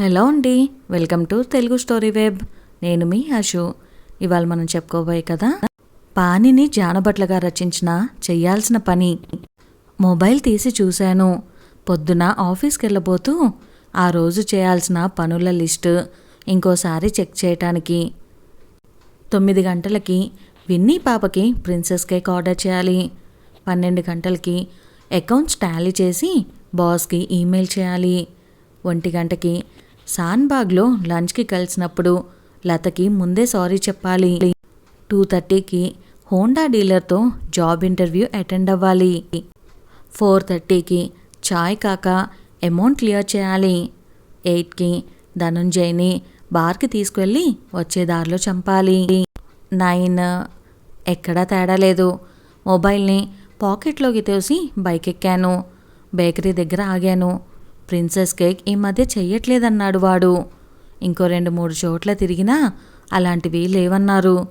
Hello అండి. Welcome to Telugu story web. నేను మీ అశు ఇవాళ మనం చెప్పుకోబోయే కదా పానిని జానబట్లగా రచించిన చెయ్యాల్సిన పని. మొబైల్ తీసి చూశాను. పొద్దున ఆఫీస్కి వెళ్ళబోతూ ఆ రోజు చేయాల్సిన పనుల లిస్టు ఇంకోసారి చెక్ చేయటానికి. తొమ్మిది గంటలకి విన్నీ పాపకి ప్రిన్సెస్ కేక్ ఆర్డర్ చేయాలి. పన్నెండు గంటలకి అకౌంట్స్ టాలీ చేసి బాస్కి ఈమెయిల్ చేయాలి. ఒంటి గంటకి సాన్బాగ్లో లంచ్కి కలిసినప్పుడు లతకి ముందే సారీ చెప్పాలి. టూ థర్టీకి హోండా డీలర్తో జాబ్ ఇంటర్వ్యూ అటెండ్ అవ్వాలి. ఫోర్ థర్టీకి చాయ్ కాక అమౌంట్ క్లియర్ చేయాలి. ఎయిట్కి ధనుంజయ్ని బార్కి తీసుకువెళ్ళి వచ్చే దారిలో చంపాలి. నైన్ ఎక్కడా తేడా లేదు. మొబైల్ని పాకెట్లోకి తోసి బైక్ ఎక్కాను బేకరీ దగ్గర ఆగాను. ప్రిన్సెస్ కేక్ ఈ మధ్య చెయ్యట్లేదన్నాడు వాడు. ఇంకో రెండు మూడు చోట్ల తిరిగినా అలాంటివి లేవన్నారు.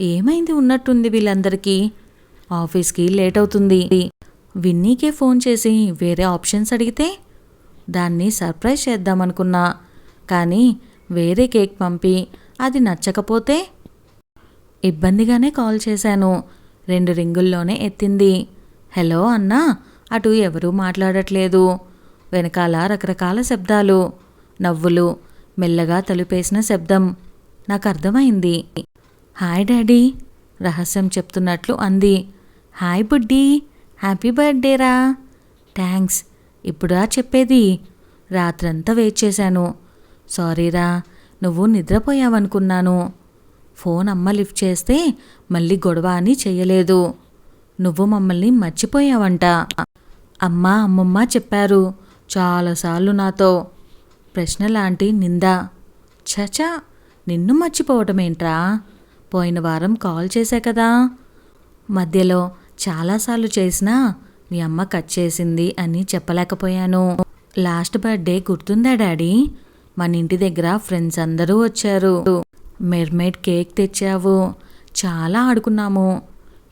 ఏమైంది ఉన్నట్టుంది వీళ్ళందరికీ? ఆఫీస్కి లేట్ అవుతుంది విన్నీకే ఫోన్ చేసి వేరే ఆప్షన్స్ అడిగితే? దాన్ని సర్ప్రైజ్ చేద్దామనుకున్నా. కానీ వేరే కేక్ పంపి అది నచ్చకపోతే? ఇబ్బందిగానే కాల్ చేశాను. రెండు రింగుల్లోనే ఎత్తింది. హలో అన్నా అటు ఎవరూ మాట్లాడట్లేదు. వెనకాల రకరకాల శబ్దాలు నవ్వులు మెల్లగా తలుపేసిన శబ్దం. నాకు అర్థమైంది. హాయ్ డాడీ రహస్యం చెప్తున్నట్లు అంది. హాయ్ బుడ్డీ హ్యాపీ బర్త్డేరా థ్యాంక్స్ ఇప్పుడా చెప్పేది. రాత్రంతా వెయిట్ చేశాను. సారీరా నువ్వు నిద్రపోయావనుకున్నాను. ఫోన్ అమ్మ లిఫ్ట్ చేస్తే మళ్ళీ గొడవ అని చెయ్యలేదు నువ్వు మమ్మల్ని మర్చిపోయావంట. అమ్మ అమ్మమ్మ చెప్పారు. చాలాసార్లు నాతో ప్రశ్న లాంటి నింద చచా నిన్ను మర్చిపోవటమేంట్రా? పోయిన వారం కాల్ చేశా కదా. మధ్యలో చాలాసార్లు చేసినా మీ అమ్మ కట్ చేసింది అని చెప్పలేకపోయాను. లాస్ట్ బర్త్డే గుర్తుందా డాడీ? మన ఇంటి దగ్గర ఫ్రెండ్స్ అందరూ వచ్చారు. మెర్మేడ్ కేక్ తెచ్చావు. చాలా ఆడుకున్నాము.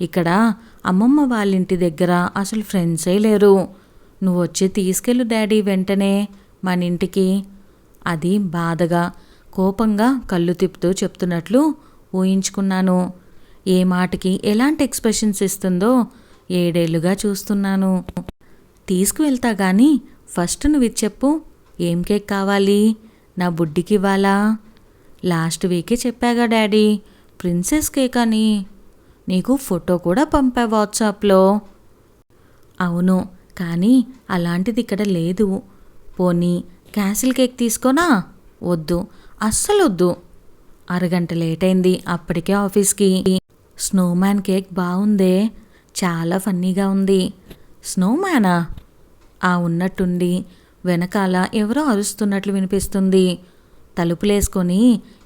ఇక్కడ అమ్మమ్మ వాళ్ళ ఇంటి దగ్గర అసలు ఫ్రెండ్సే లేరు. నువ్వు వచ్చి తీసుకెళ్ళు డాడీ వెంటనే మన ఇంటికి అది బాధగా కోపంగా కళ్ళు తిప్పుతూ చెప్తున్నట్లు ఊహించుకున్నాను. ఏ మాటకి ఎలాంటి ఎక్స్ప్రెషన్స్ ఇస్తుందో ఏడేళ్ళుగా చూస్తున్నాను. తీసుకువెళ్తా గాని ఫస్ట్ నువ్వు ఇది చెప్పు. ఏం కేక్ కావాలి? నా బుడ్డికి ఇవ్వాలా? లాస్ట్ వీకే చెప్పాగా డాడీ. ప్రిన్సెస్ కేక్ అని నీకు ఫోటో కూడా పంపా వాట్సాప్లో. అవును కానీ అలాంటిది ఇక్కడ లేదు. పోనీ క్యాసిల్ కేక్ తీసుకోనా? వద్దు. అస్సలు వద్దు అరగంట లేట్ అయింది అప్పటికే ఆఫీస్కి. స్నోమ్యాన్ కేక్ బాగుందే చాలా ఫన్నీగా ఉంది. స్నోమ్యానా? ఆ ఉన్నట్టుండి వెనకాల ఎవరో అరుస్తున్నట్లు వినిపిస్తుంది. తలుపులేసుకొని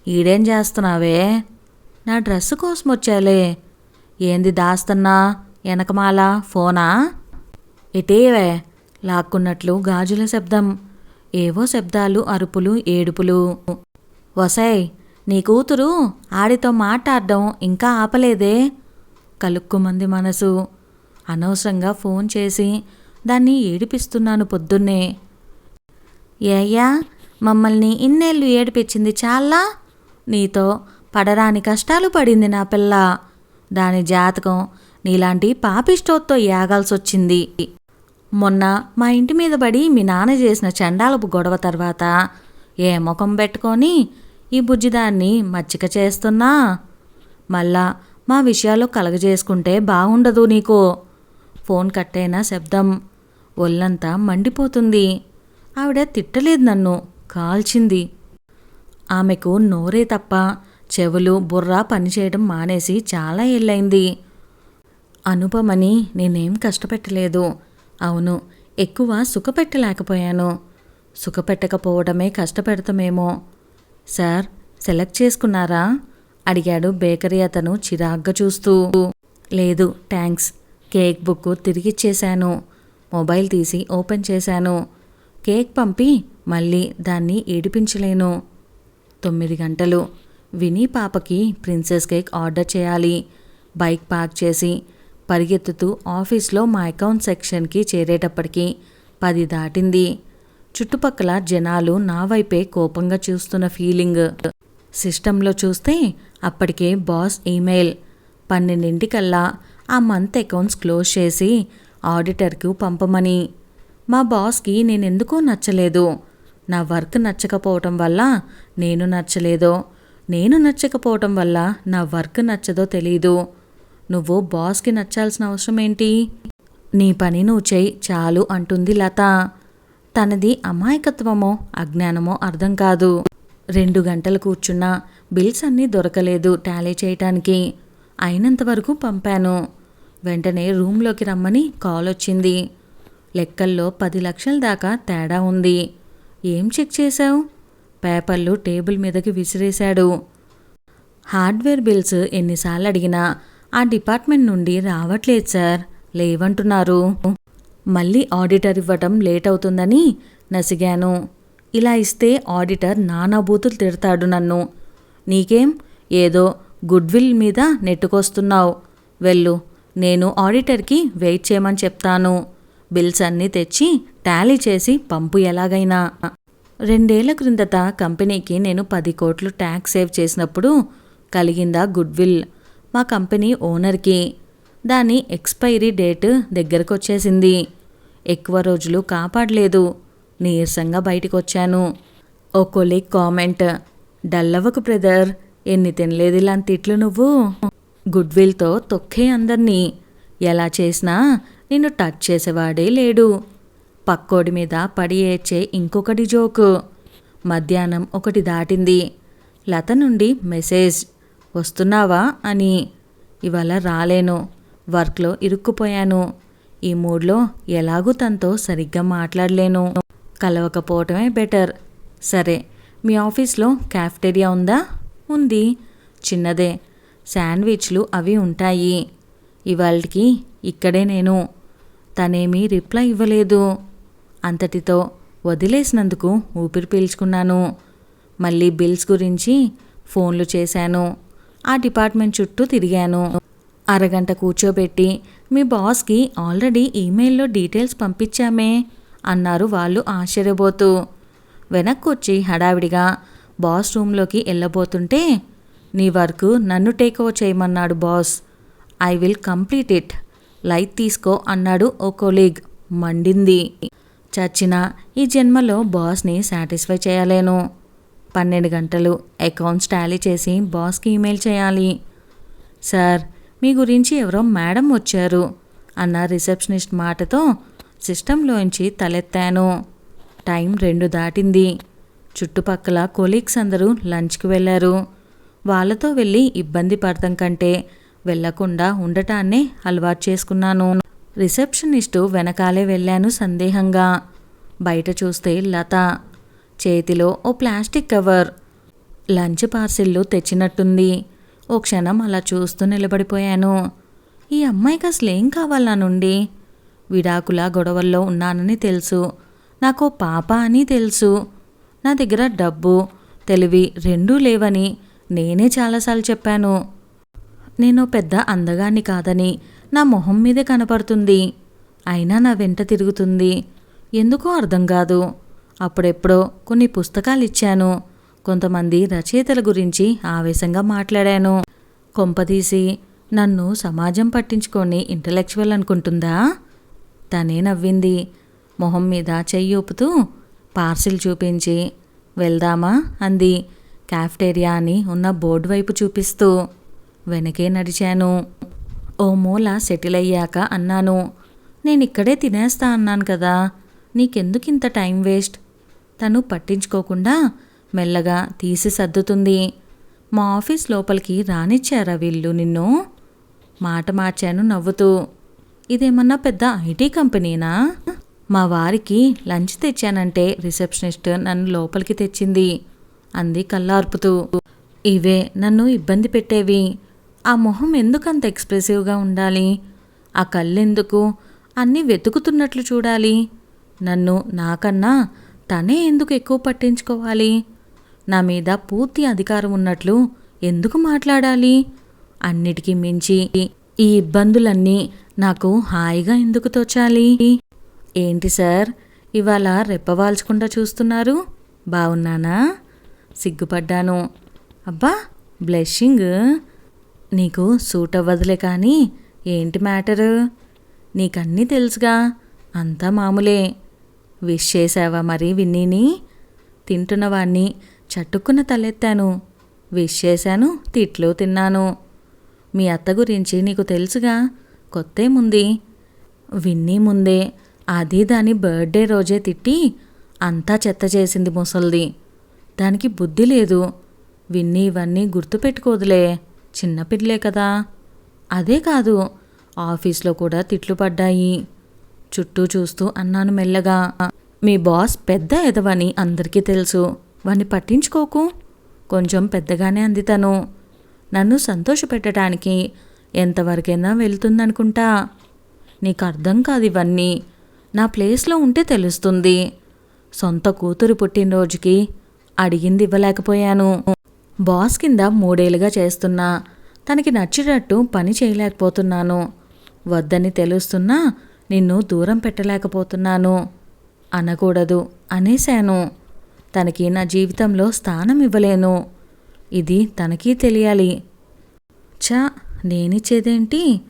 ఈడేం చేస్తున్నావే? నా డ్రెస్సు కోసం వచ్చాలే ఏంది దాస్తున్నా? వెనకమాల ఫోనా? ఇటేవే లాక్కున్నట్లు గాజుల శబ్దం ఏవో శబ్దాలు అరుపులు ఏడుపులు. వసాయ్ నీ కూతురు ఆడితో మాట్లాడడం ఇంకా ఆపలేదే? కలుక్కుమంది మనసు. అనవసరంగా ఫోన్ చేసి దాన్ని ఏడిపిస్తున్నాను పొద్దున్నే. ఏయ్యా మమ్మల్ని ఇన్నేళ్ళు ఏడిపించింది చాలా? నీతో పడరాని కష్టాలు పడింది నా పిల్ల. దాని జాతకం నీలాంటి పాపిష్టోత్తో యాగాల్సొచ్చింది. మొన్న మా ఇంటి మీద పడి మీ నాన్న చేసిన చండాలపు గొడవ తర్వాత ఏ ముఖం పెట్టుకొని ఈ బుజ్జిదాన్ని మచ్చిక చేస్తున్నా? మళ్ళా మా విషయాలు కలగజేసుకుంటే బాగుండదు నీకు. ఫోన్ కట్టైన శబ్దం. ఒళ్ళంతా మండిపోతుంది. ఆవిడ తిట్టలేదు నన్ను కాల్చింది. ఆమెకు నోరే తప్ప చెవులు బుర్ర పనిచేయడం మానేసి చాలా ఏళ్ళైంది. అనుపమని నేనేం కష్టపెట్టలేదు. అవును ఎక్కువ సుఖపెట్టలేకపోయాను. సుఖపెట్టకపోవడమే కష్టపెడతామేమో. సార్ సెలెక్ట్ చేసుకున్నారా? అడిగాడు బేకరీ అతను చిరాగ్గా చూస్తూ. లేదు థ్యాంక్స్ కేక్ బుక్ తిరిగిచ్చేశాను మొబైల్ తీసి ఓపెన్ చేశాను. కేక్ పంపి మళ్ళీ దాన్ని ఏడిపించలేను. తొమ్మిది గంటలు. వినీ పాపకి ప్రిన్సెస్ కేక్ ఆర్డర్ చేయాలి. బైక్ పార్క్ చేసి పరిగెత్తుతూ ఆఫీస్లో మా అకౌంట్ సెక్షన్కి చేరేటప్పటికి పది దాటింది. చుట్టుపక్కల జనాలు నా వైపే కోపంగా చూస్తున్న ఫీలింగ్. సిస్టంలో చూస్తే అప్పటికే బాస్ ఈమెయిల్. పన్నెండింటికల్లా ఆ మంత్ అకౌంట్స్ క్లోజ్ చేసి ఆడిటర్కు పంపమని. మా బాస్కి నేనెందుకో నచ్చలేదు. నా వర్క్ నచ్చకపోవటం వల్ల నేను నచ్చలేదో. నేను నచ్చకపోవటం వల్ల నా వర్క్ నచ్చదో తెలీదు. నువ్వు బాస్కి నచ్చాల్సిన అవసరం ఏంటి నీ పని నువ్వు చేయి చాలు అంటుంది లత. తనది అమాయకత్వమో అజ్ఞానమో అర్థం కాదు. రెండు గంటలు కూర్చున్నా బిల్స్ అన్నీ దొరకలేదు టాలీ చేయటానికి. అయినంత వరకు పంపాను. వెంటనే రూమ్లోకి రమ్మని కాల్ వచ్చింది. లెక్కల్లో పది లక్షల దాకా తేడా ఉంది. ఏం చెక్ చేశావు? పేపర్లు టేబుల్ మీదకి విసిరేశాడు. హార్డ్వేర్ బిల్స్ ఎన్నిసార్లు అడిగినా ఆ డిపార్ట్మెంట్ నుండి రావట్లేదు సార్. లేవంటున్నారు. మళ్ళీ ఆడిటర్ ఇవ్వటం లేట్ అవుతుందని నసిగాను. ఇలా ఇస్తే ఆడిటర్ నానా బూతులు తిడతాడు నన్ను. నీకేం? ఏదో గుడ్విల్ మీద నెట్టుకొస్తున్నావు. వెళ్ళు నేను ఆడిటర్కి వెయిట్ చేయమని చెప్తాను. బిల్స్ అన్నీ తెచ్చి టాలీ చేసి పంపు ఎలాగైనా. రెండేళ్ళ క్రిందట కంపెనీకి నేను పది కోట్లు ట్యాక్స్ సేవ్ చేసినప్పుడు కలిగిందా గుడ్విల్. మా కంపెనీ ఓనర్కి. దాని ఎక్స్పైరీ డేట్ దగ్గరకు వచ్చేసింది ఎక్కువ రోజులు కాపాడలేదు. నీరసంగా బయటికి వచ్చాను ఓ కొలీగ్ కామెంట్ డల్లవకు బ్రదర్ ఎన్ని తినలేదు ఇలాంటి ఇట్లు నువ్వు? గుడ్విల్తో తొక్కే అందర్నీ. ఎలా చేసినా నిన్ను టచ్ చేసేవాడే లేడు. పక్కోడి మీద పడి ఏడ్చే ఇంకొకటి జోకు. మధ్యాహ్నం ఒకటి దాటింది. లత నుండి మెసేజ్ వస్తున్నావా అని ఇవాళ రాలేను. వర్క్లో ఇరుక్కుపోయాను. ఈ మూడ్లో ఎలాగూ తనతో సరిగ్గా మాట్లాడలేను. కలవకపోవటమే బెటర్. సరే మీ ఆఫీస్లో క్యాఫ్టేరియా ఉందా? ఉంది. చిన్నదే. శాండ్విచ్లు అవి ఉంటాయి. ఇవాళకి ఇక్కడే నేను. తనేమీ రిప్లై ఇవ్వలేదు. అంతటితో వదిలేసినందుకు ఊపిరి పీల్చుకున్నాను. మళ్ళీ బిల్స్ గురించి ఫోన్లు చేశాను. ఆ డిపార్ట్మెంట్ చుట్టూ తిరిగాను. అరగంట కూర్చోబెట్టి మీ బాస్కి ఆల్రెడీ ఈమెయిల్లో డీటెయిల్స్ పంపించామే అన్నారు వాళ్ళు ఆశ్చర్యపోతూ. వెనక్కి వచ్చి హడావిడిగా బాస్ రూమ్లోకి వెళ్ళబోతుంటే నీ వర్క్ నన్ను టేక్ ఓవర్ చేయమన్నాడు boss. I will complete it. Light తీసుకో అన్నాడు ఓ కొలీగ్. మండింది. చచ్చిన ఈ జన్మలో బాస్ని సాటిస్ఫై చేయలేను. పన్నెండు గంటలు అకౌంట్స్ టాలీ చేసి బాస్కి ఈమెయిల్ చేయాలి. సార్ మీ గురించి ఎవరో మేడం వచ్చారు అన్న రిసెప్షనిస్ట్ మాటతో సిస్టంలోంచి తలెత్తాను. టైం రెండు దాటింది. చుట్టుపక్కల కొలీగ్స్ అందరూ లంచ్కి వెళ్ళారు. వాళ్ళతో వెళ్ళి ఇబ్బంది పడటం కంటే వెళ్ళకుండా ఉండటాన్నే అలవాటు చేసుకున్నాను. రిసెప్షనిస్టు వెనకాలే వెళ్ళాను సందేహంగా. బయట చూస్తే లత చేతిలో ఓ ప్లాస్టిక్ కవర్. లంచ్ పార్సిల్లు తెచ్చినట్టుంది. ఓ క్షణం అలా చూస్తూ నిలబడిపోయాను. ఈ అమ్మాయికి అసలు ఏం కావాలి నా నుండి? విడాకుల గొడవల్లో ఉన్నానని తెలుసు. నాకు పాప అని తెలుసు. నా దగ్గర డబ్బు తెలివి రెండూ లేవని నేనే చాలాసార్లు చెప్పాను. నేను పెద్ద అందగాన్ని కాదని నా మొహం మీదే కనపడుతుంది. అయినా నా వెంట తిరుగుతుంది. ఎందుకో అర్థం కాదు. అప్పుడెప్పుడో కొన్ని పుస్తకాలు ఇచ్చాను కొంతమంది రచయితల గురించి ఆవేశంగా మాట్లాడాను. కొంపదీసి నన్ను సమాజం పట్టించుకొని ఇంటలెక్చువల్ అనుకుంటుందా? తనే నవ్వింది. మొహం మీద చెయ్యి ఊపుతూ పార్సిల్ చూపించి వెళ్దామా? అంది. క్యాఫ్టేరియా అని ఉన్న బోర్డు వైపు చూపిస్తూ వెనకే నడిచాను. ఓ మూల సెటిల్ అయ్యాక అన్నాను నేను ఇక్కడే తినేస్తా అన్నాను కదా. నీకెందుకు ఇంత టైం వేస్ట్? తను పట్టించుకోకుండా మెల్లగా తీసి సర్దుతుంది. మా ఆఫీస్ లోపలికి రానిచ్చారా వీళ్ళు నిన్ను? మాట మార్చాను నవ్వుతూ. ఇదేమన్నా పెద్ద ఐటీ కంపెనీనా? మా వారికి లంచ్ తెచ్చానంటే రిసెప్షనిస్ట్ నన్ను లోపలికి తెచ్చింది. అంది కల్లార్పుతూ ఇవే నన్ను ఇబ్బంది పెట్టేవి. ఆ మొహం ఎందుకు అంత ఎక్స్ప్రెసివ్గా ఉండాలి? ఆ కళ్ళెందుకు? అన్నీ వెతుకుతున్నట్లు చూడాలి. నన్ను నాకన్నా తనే ఎందుకు ఎక్కువ పట్టించుకోవాలి? నా మీద పూర్తి అధికారం ఉన్నట్లు ఎందుకు మాట్లాడాలి? అన్నిటికీ మించి ఈ ఇబ్బందులన్నీ నాకు హాయిగా ఎందుకు తోచాలి? ఏంటి సార్ ఇవాళ రెప్పవాల్చకుండా చూస్తున్నారు? బాగున్నానా సిగ్గుపడ్డాను. అబ్బా బ్లెషింగ్. నీకు సూట్ అవ్వదులే కానీ ఏంటి మ్యాటరు? నీకన్నీ తెలుసుగా అంతా మామూలే. విష్ చేసావా మరి విన్నీని? తింటున్నవాణ్ణి చట్టుకున్న తలెత్తాను. విష్ చేశాను తిట్లు తిన్నాను. మీ అత్త గురించి నీకు తెలుసుగా? కొత్తేముంది విన్నీ ముందే. అది దాని బర్త్డే రోజే తిట్టి అంతా చెత్త చేసింది ముసల్ది. దానికి బుద్ధి లేదు. విన్నీ ఇవన్నీ గుర్తుపెట్టుకోదులే చిన్నపిల్లే కదా. అదే కాదు ఆఫీస్లో కూడా తిట్లు పడ్డాయి. చుట్టూ చూస్తూ అన్నాను మెల్లగా మీ బాస్ పెద్ద ఎదవని అందరికీ తెలుసు. వాణ్ణి పట్టించుకోకు. కొంచెం పెద్దగానే అంది తను. నన్ను సంతోషపెట్టడానికి ఎంతవరకైనా వెళ్తుందనుకుంటా. నీకు అర్థం కాదు ఇవన్నీ. నా ప్లేస్లో ఉంటే తెలుస్తుంది. సొంత కూతురు పుట్టినరోజుకి అడిగింది ఇవ్వలేకపోయాను. బాస్ కింద మూడేళ్ళుగా చేస్తున్నా. తనకి నచ్చినట్టు పని చేయలేకపోతున్నాను. వద్దని తెలుస్తున్నా నిన్ను దూరం పెట్టలేకపోతున్నాను. అనకూడదు అనేశాను. తనకి నా జీవితంలో స్థానం ఇవ్వలేను. ఇది తనకీ తెలియాలి. చా నేనిచ్చేదేంటి?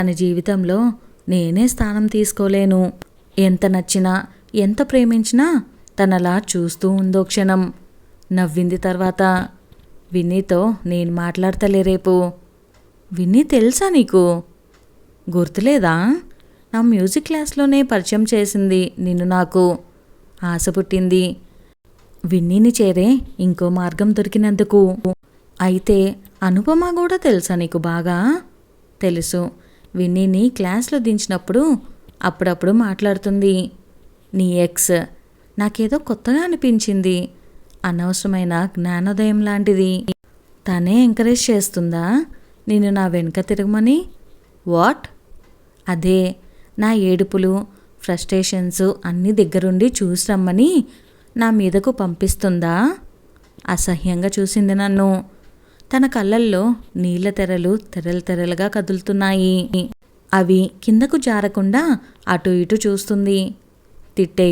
తన జీవితంలో నేనే స్థానం తీసుకోలేను. ఎంత నచ్చినా ఎంత ప్రేమించినా తనలా చూస్తూ ఉందో క్షణం. నవ్వింది తర్వాత విన్నీతో నేను మాట్లాడతలే రేపు. విన్నీ తెలుసా నీకు? గుర్తులేదా? నా మ్యూజిక్ క్లాస్లోనే పరిచయం చేసింది. నిన్ను నాకు ఆశ పుట్టింది. విన్నీని చేరే ఇంకో మార్గం దొరికినందుకు. అయితే అనుపమ కూడా తెలుసా నీకు బాగా? తెలుసు. విన్నీని క్లాస్లో దించినప్పుడు అప్పుడప్పుడు మాట్లాడుతుంది. నీ ఎక్స్ నాకేదో కొత్తగా అనిపించింది. అనవసరమైన జ్ఞానోదయం లాంటిది. తనే ఎంకరేజ్ చేస్తుందా? నేను నా వెనుక తిరగమని? వాట్? అదే నా ఏడుపులు ఫ్రస్ట్రేషన్స్ అన్నీ దగ్గరుండి చూసి రమ్మని నా మీదకు పంపిస్తుందా? అసహ్యంగా చూసింది నన్ను. తన కళ్ళల్లో నీళ్ళ తెరలు తెరలు తెరలుగా కదులుతున్నాయి. అవి కిందకు జారకుండా అటు ఇటు చూస్తుంది. తిట్టే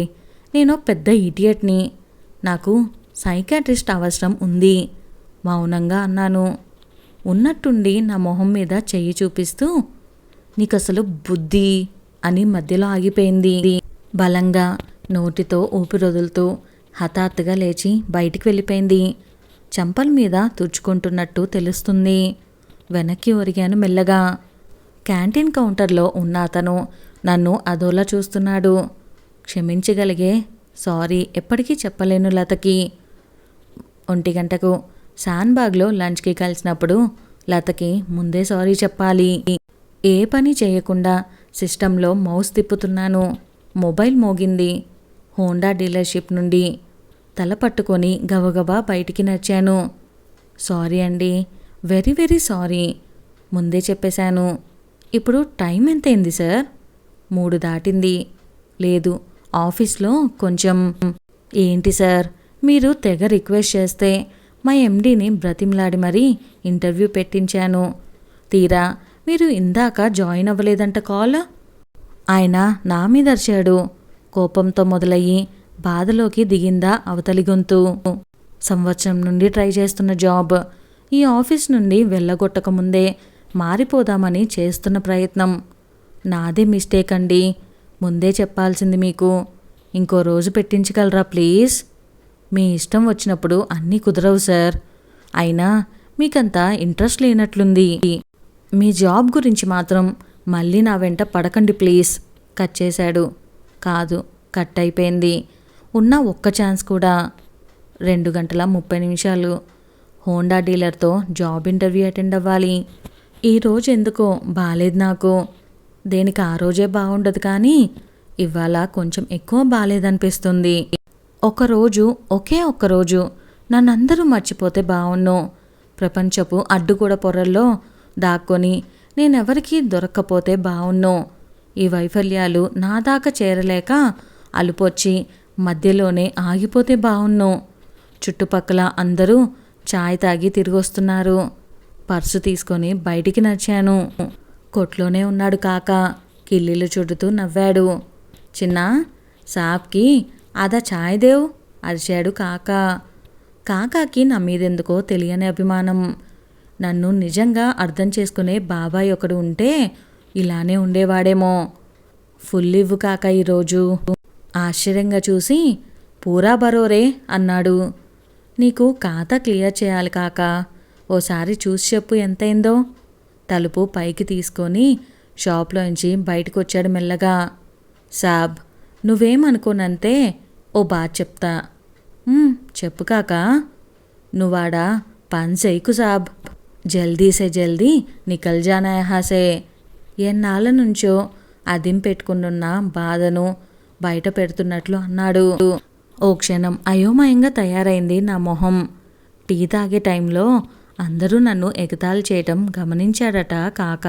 నేను పెద్ద ఇడియట్ని. నాకు సైకాట్రిస్ట్ అవసరం ఉంది మౌనంగా అన్నాను. ఉన్నట్టుండి నా మొహం మీద చెయ్యి చూపిస్తూ నీకసలు బుద్ధి అని మధ్యలో ఆగిపోయింది. బలంగా నోటితో ఊపిరొదులుతూ హఠాత్తుగా లేచి బయటికి వెళ్ళిపోయింది. చంపల మీద తుడుచుకుంటున్నట్టు తెలుస్తుంది. వెనక్కి ఒరిగాను మెల్లగా. క్యాంటీన్ కౌంటర్లో ఉన్న అతను నన్ను అదోలా చూస్తున్నాడు. క్షమించగలిగే సారీ ఎప్పటికీ చెప్పలేను లతకి. ఒంటి గంటకు శాన్బాగ్లో లంచ్కి కలిసినప్పుడు లతకి ముందే సారీ చెప్పాలి. ఏ పని చేయకుండా సిస్టంలో మౌస్ తిప్పుతున్నాను. మొబైల్ మోగింది. హోండా డీలర్షిప్ నుండి తల పట్టుకొని గబగబా బయటికి నచ్చాను సారీ అండి. Very very sorry. ముందే చెప్పేశాను. ఇప్పుడు టైం ఎంతైంది సార్? మూడు దాటింది. లేదు ఆఫీస్లో కొంచెం. ఏంటి సార్? మీరు తెగ రిక్వెస్ట్ చేస్తే మా ఎండీని బ్రతిమలాడి మరీ ఇంటర్వ్యూ పెట్టించాను. తీరా మీరు ఇందాక జాయిన్ అవ్వలేదంట కాల్? ఆయన నా మీద అరిచాడు. కోపంతో మొదలయ్యి బాధలోకి దిగిందా అవతలి గొంతు. సంవత్సరం నుండి ట్రై చేస్తున్న జాబ్. ఈ ఆఫీస్ నుండి వెళ్ళగొట్టక ముందే మారిపోదామని చేస్తున్న ప్రయత్నం. నాదే మిస్టేక్ అండి. ముందే చెప్పాల్సింది మీకు. ఇంకో రోజు పెట్టించగలరా ప్లీజ్? మీ ఇష్టం వచ్చినప్పుడు అన్నీ కుదరవు సార్. అయినా మీకంత ఇంట్రెస్ట్ లేనట్లుంది. మీ జాబ్ గురించి మాత్రం మళ్ళీ నా వెంట పడకండి ప్లీజ్. కట్ చేశాడు. కాదు కట్ అయిపోయింది. ఉన్న ఒక్క ఛాన్స్ కూడా. రెండు గంటల ముప్పై నిమిషాలు. హోండా డీలర్తో జాబ్ ఇంటర్వ్యూ అటెండ్ అవ్వాలి. ఈరోజు ఎందుకో బాలేదు నాకు. దేనికి ఆ రోజే బాగుండదు కానీ ఇవాళ కొంచెం ఎక్కువ బాలేదనిపిస్తుంది. ఒకరోజు ఒకే ఒక్కరోజు నన్నందరూ మర్చిపోతే బాగున్ను ప్రపంచపు అడ్డుగూడ పొరల్లో దాక్కొని నేనెవరికీ దొరక్కపోతే బావున్ను. ఈ వైఫల్యాలు నా దాకా చేరలేక అలుపొచ్చి మధ్యలోనే ఆగిపోతే బావున్ను. చుట్టుపక్కల అందరూ చాయ్ తాగి తిరిగొస్తున్నారు. పర్సు తీసుకొని బయటికి నచ్చాను కొట్లోనే ఉన్నాడు కాక. కిల్లీలు చుడుతూ నవ్వాడు. చిన్న సాబ్కి అదా ఛాయ్ దేవ్? అరిచాడు కాక. కాకాకి నా మీదెందుకో తెలియని అభిమానం. నన్ను నిజంగా అర్థం చేసుకునే బాబాయ్ ఒకడు ఉంటే ఇలానే ఉండేవాడేమో. ఫుల్ ఇవ్వు కాక ఈరోజు. ఆశ్చర్యంగా చూసి పూరా బరోరే అన్నాడు. నీకు ఖాతా క్లియర్ చేయాలి కాక ఓసారి చూసి చెప్పు ఎంతైందో. తలుపు పైకి తీసుకొని షాప్లోంచి బయటకు వచ్చాడు మెల్లగా. సాబ్ నువ్వేమనుకోనంతే ఓ బాత్ చెప్తా. చెప్పు కాక. నువ్వాడా? పని చేయకు సాబ్. జల్దీ సే జల్దీ నికల్ జానా హాసే ఎన్నాళ్ళ నుంచో అదిం పెట్టుకున్న బాధను బయట పెడుతున్నట్లు అన్నాడు. ఓ క్షణం అయోమయంగా తయారైంది నా మొహం. టీ తాగే టైంలో అందరూ నన్ను ఎగతాళి చేయటం గమనించాడట కాక.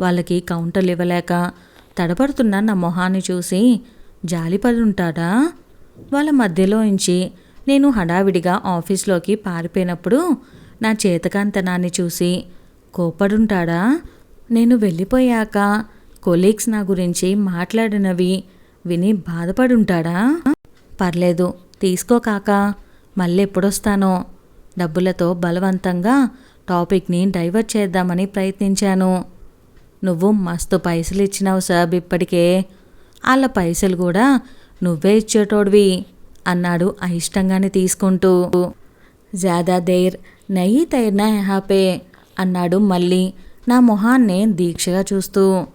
వాళ్ళకి కౌంటర్లు ఇవ్వలేక తడబడుతున్న నా మొహాన్ని చూసి జాలిపడి ఉంటాడా వాళ్ళ మధ్యలో నుంచి నేను హడావిడిగా ఆఫీస్లోకి పారిపోయినప్పుడు నా చేతకాంతనాన్ని చూసి కోపడుంటాడా? నేను వెళ్ళిపోయాక కొలీగ్స్ నా గురించి మాట్లాడినవి విని బాధపడుంటాడా? పర్లేదు తీసుకో కాక మళ్ళీ ఎప్పుడొస్తానో డబ్బులతో బలవంతంగా టాపిక్ని డైవర్ట్ చేద్దామని ప్రయత్నించాను. నువ్వు మస్తు పైసలు ఇచ్చినావు సాబ్ ఇప్పటికే. వాళ్ళ పైసలు కూడా నువ్వే ఇచ్చేటోడివి అన్నాడు అయిష్టంగానే తీసుకుంటూ. జాదా దేర్ నయ్యి తైర్నా యహాపే అన్నాడు మళ్ళీ నా మొహాన్నే దీక్షగా చూస్తూ.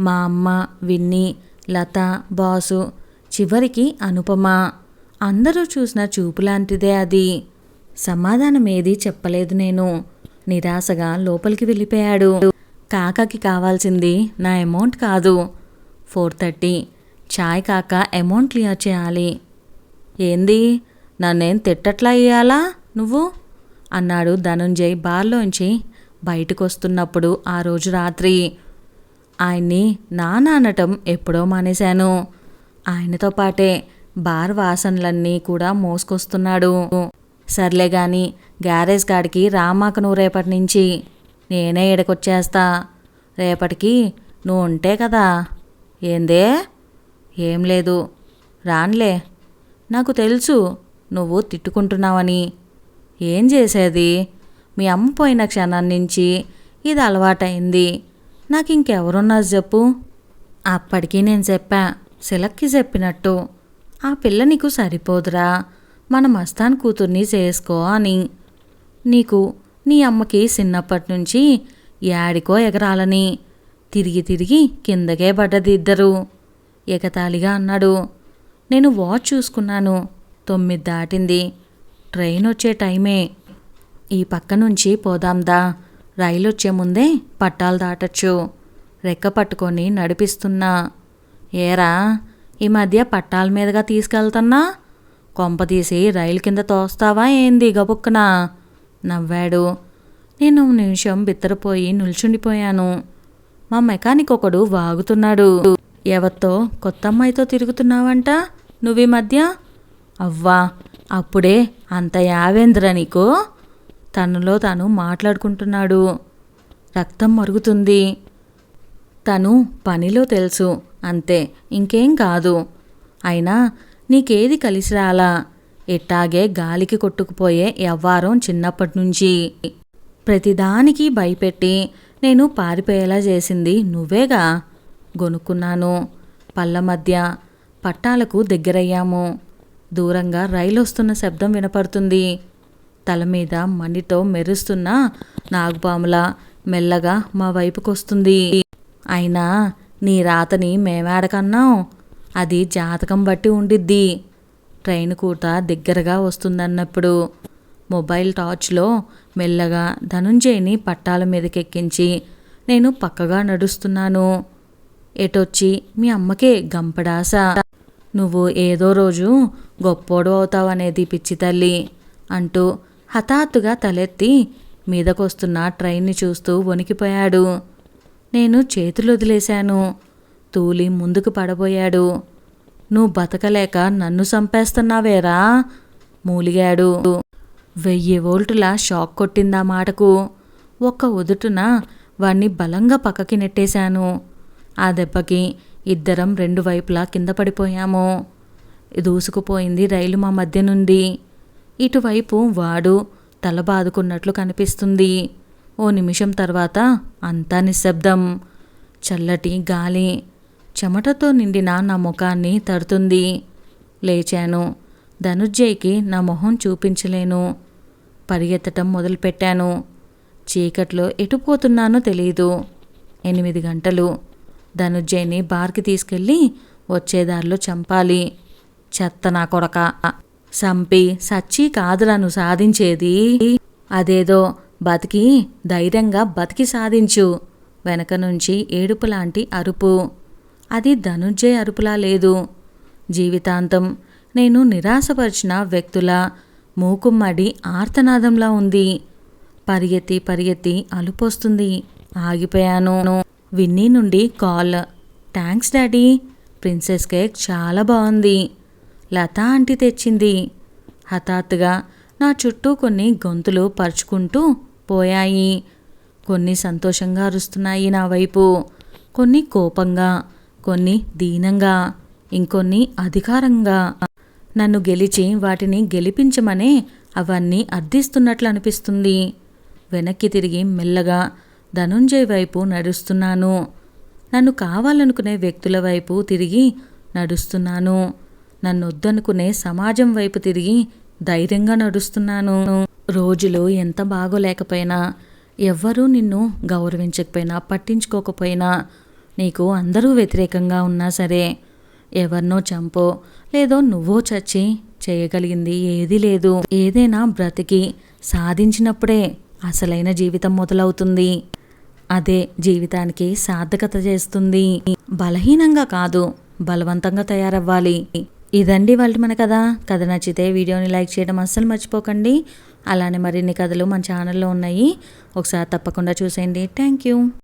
మా అమ్మ విన్ని లత బాసు చివరికి అనుపమ. అందరూ చూసిన చూపు లాంటిదే అది. సమాధానం చెప్పలేదు నేను. నిరాశగా లోపలికి వెళ్ళిపోయాడు. కాకాకి కావాల్సింది నా అమౌంట్ కాదు. Four thirty. చాయ్ కాక అమౌంట్ క్లియర్ చేయాలి. ఏంది? నన్నేం తిట్టట్లా ఇయ్యాలా నువ్వు? అన్నాడు ధనుంజయ్ బార్లోంచి బయటకు వస్తున్నప్పుడు ఆ రోజు రాత్రి. ఆయన్ని నాన్న అనటం ఎప్పుడో మానేశాను. ఆయనతో పాటే బార్ వాసనలన్నీ కూడా మోసుకొస్తున్నాడు. సర్లే గాని గ్యారేజ్ కాడికి రామాక నువ్వు రేపటి నుంచి. నేనే ఇడకొచ్చేస్తా రేపటికి నువ్వు ఉంటే కదా. ఏందే? ఏం లేదు. రాన్లే. నాకు తెలుసు నువ్వు తిట్టుకుంటున్నావని. ఏం చేసేది? మీ అమ్మ పోయిన క్షణం నుంచి ఇది అలవాటైంది. నాకు ఇంకెవరున్నారు చెప్పు? అప్పటికి నేను చెప్పా సిలక్కి చెప్పినట్టు. ఆ పిల్ల నీకు సరిపోదురా మన మస్తాన్ కూతుర్ని చేసుకో అని. నీకు నీ అమ్మకి చిన్నప్పటి నుంచి యాడికో ఎగరాలని. తిరిగి తిరిగి కిందకే పడ్డది ఇద్దరు ఎగతాళిగా అన్నాడు. నేను వాచ్ చూసుకున్నాను. తొమ్మిది దాటింది. ట్రైన్ వచ్చే టైమే. ఈ పక్క నుంచి పోదాందా రైలు వచ్చే ముందే పట్టాలు దాటచ్చు. రెక్క పట్టుకొని నడిపిస్తున్నా. ఏరా ఈ మధ్య పట్టాల మీదుగా తీసుకెళ్తున్నా? కొంప తీసి రైలు కింద తోస్తావా ఏంది గబుక్కున? నవ్వాడు. నేను నిమిషం బిత్తరపోయి నిల్చుండిపోయాను. మా మెకానిక్ ఒకడు వాగుతున్నాడు. ఎవరితో? కొత్త అమ్మాయితో తిరుగుతున్నావంట నువ్వు ఈ మధ్య? అవ్వా అప్పుడే అంత యావేంద్ర నీకు? తనలో తాను మాట్లాడుకుంటున్నాడు. రక్తం మరుగుతుంది. తను పనిలో తెలుసు. అంతే ఇంకేం కాదు. అయినా నీకేది కలిసి రాలా? ఎట్టాగే గాలికి కొట్టుకుపోయే ఎవ్వారం చిన్నప్పటి నుంచి ప్రతిదానికి భయపెట్టి నేను పారిపోయేలా చేసింది నువ్వేగా? గొనుక్కున్నాను. పళ్ళ మధ్య పట్టాలకు దగ్గరయ్యాము. దూరంగా రైలు వస్తున్న శబ్దం వినపడుతుంది. తల మీద మణితో మెరుస్తున్న నాగుపాముల మెల్లగా మా వైపుకొస్తుంది. అయినా నీ రాతని మేమేడకన్నాం. అది జాతకం బట్టి ఉండిద్ది. ట్రైన్ కూట దగ్గరగా వస్తుందన్నప్పుడు మొబైల్ టార్చ్లో మెల్లగా ధనుంజయని పట్టాల మీదకెక్కించి నేను పక్కగా నడుస్తున్నాను. ఎటొచ్చి మీ అమ్మకే గంపడాస. నువ్వు ఏదో రోజు గొప్పోడు అవుతావనేది పిచ్చి తల్లి అంటూ హఠాత్తుగా తలెత్తి మీదకొస్తున్న ట్రైన్ని చూస్తూ వణికిపోయాడు. నేను చేతులు వదిలేశాను. తూలి ముందుకు పడబోయాడు. నువ్వు బతకలేక నన్ను చంపేస్తున్నావేరా? మూలిగాడు. వెయ్యి వోల్టుల షాక్ కొట్టిందా మాటకు. ఒక్క ఉదుటున వాణ్ణి బలంగా పక్కకి నెట్టేశాను. ఆ దెబ్బకి ఇద్దరం రెండు వైపులా కింద పడిపోయాము. దూసుకుపోయింది రైలు మా మధ్య నుండి. ఇటువైపు వాడు తల బాదుకున్నట్లు కనిపిస్తుంది. ఓ నిమిషం తర్వాత అంతా నిశ్శబ్దం. చల్లటి గాలి చెమటతో నిండిన నా ముఖాన్ని తడుతుంది. లేచాను. ధనుర్జయ్కి నా మొహం చూపించలేను. పరిగెత్తటం మొదలుపెట్టాను. చీకట్లో ఎటుపోతున్నానో తెలియదు ఎనిమిది గంటలు. ధనుర్జయ్ని బార్కి తీసుకెళ్ళి వచ్చేదారిలో చంపాలి. చెత్త నా కొడక. సంపి సచ్చి కాదురా నువ్వు సాధించేది. అదేదో బతికి ధైర్యంగా బతికి సాధించు. వెనక నుంచి ఏడుపు లాంటి అరుపు. అది ధనుజ్జయ్ అరుపులా లేదు. జీవితాంతం నేను నిరాశపరిచిన వ్యక్తుల మూకుమ్మడి ఆర్తనాదంలా ఉంది. పరిగెత్తి పరిగెత్తి అలుపొస్తుంది. ఆగిపోయాను. విన్నీ నుండి call. Thanks daddy. Princess cake చాలా బాగుంది. లత ఆంటీ తెచ్చింది. హఠాత్తుగా నా చుట్టూ కొన్ని గొంతులు పరుచుకుంటూ పోయాయి. కొన్ని సంతోషంగా అరుస్తున్నాయి నా వైపు. కొన్ని కోపంగా కొన్ని దీనంగా ఇంకొన్ని అధికారంగా. నన్ను గెలిచి వాటిని గెలిపించమనే అవన్నీ అర్థిస్తున్నట్లు అనిపిస్తుంది. వెనక్కి తిరిగి మెల్లగా ధనుంజయ్ వైపు నడుస్తున్నాను. నన్ను కావాలనుకునే వ్యక్తుల వైపు తిరిగి నడుస్తున్నాను. నన్ను వద్దనుకునే సమాజం వైపు తిరిగి ధైర్యంగా నడుస్తున్నాను. రోజులు ఎంత బాగోలేకపోయినా ఎవ్వరూ నిన్ను గౌరవించకపోయినా పట్టించుకోకపోయినా నీకు అందరూ వ్యతిరేకంగా ఉన్నా సరే ఎవరినో చంపో లేదో నువ్వో చచ్చి చేయగలిగింది ఏదీ లేదు. ఏదైనా బ్రతికి సాధించినప్పుడే అసలైన జీవితం మొదలవుతుంది. అదే జీవితానికి సార్థకత చేస్తుంది. బలహీనంగా కాదు బలవంతంగా తయారవ్వాలి. ఇదండి వాళ్ళు మన కథ. కథ నచ్చితే వీడియోని లైక్ చేయడం అస్సలు మర్చిపోకండి. అలానే మరిన్ని కథలు మన ఛానల్లో ఉన్నాయి. ఒకసారి తప్పకుండా చూసేయండి. Thank you.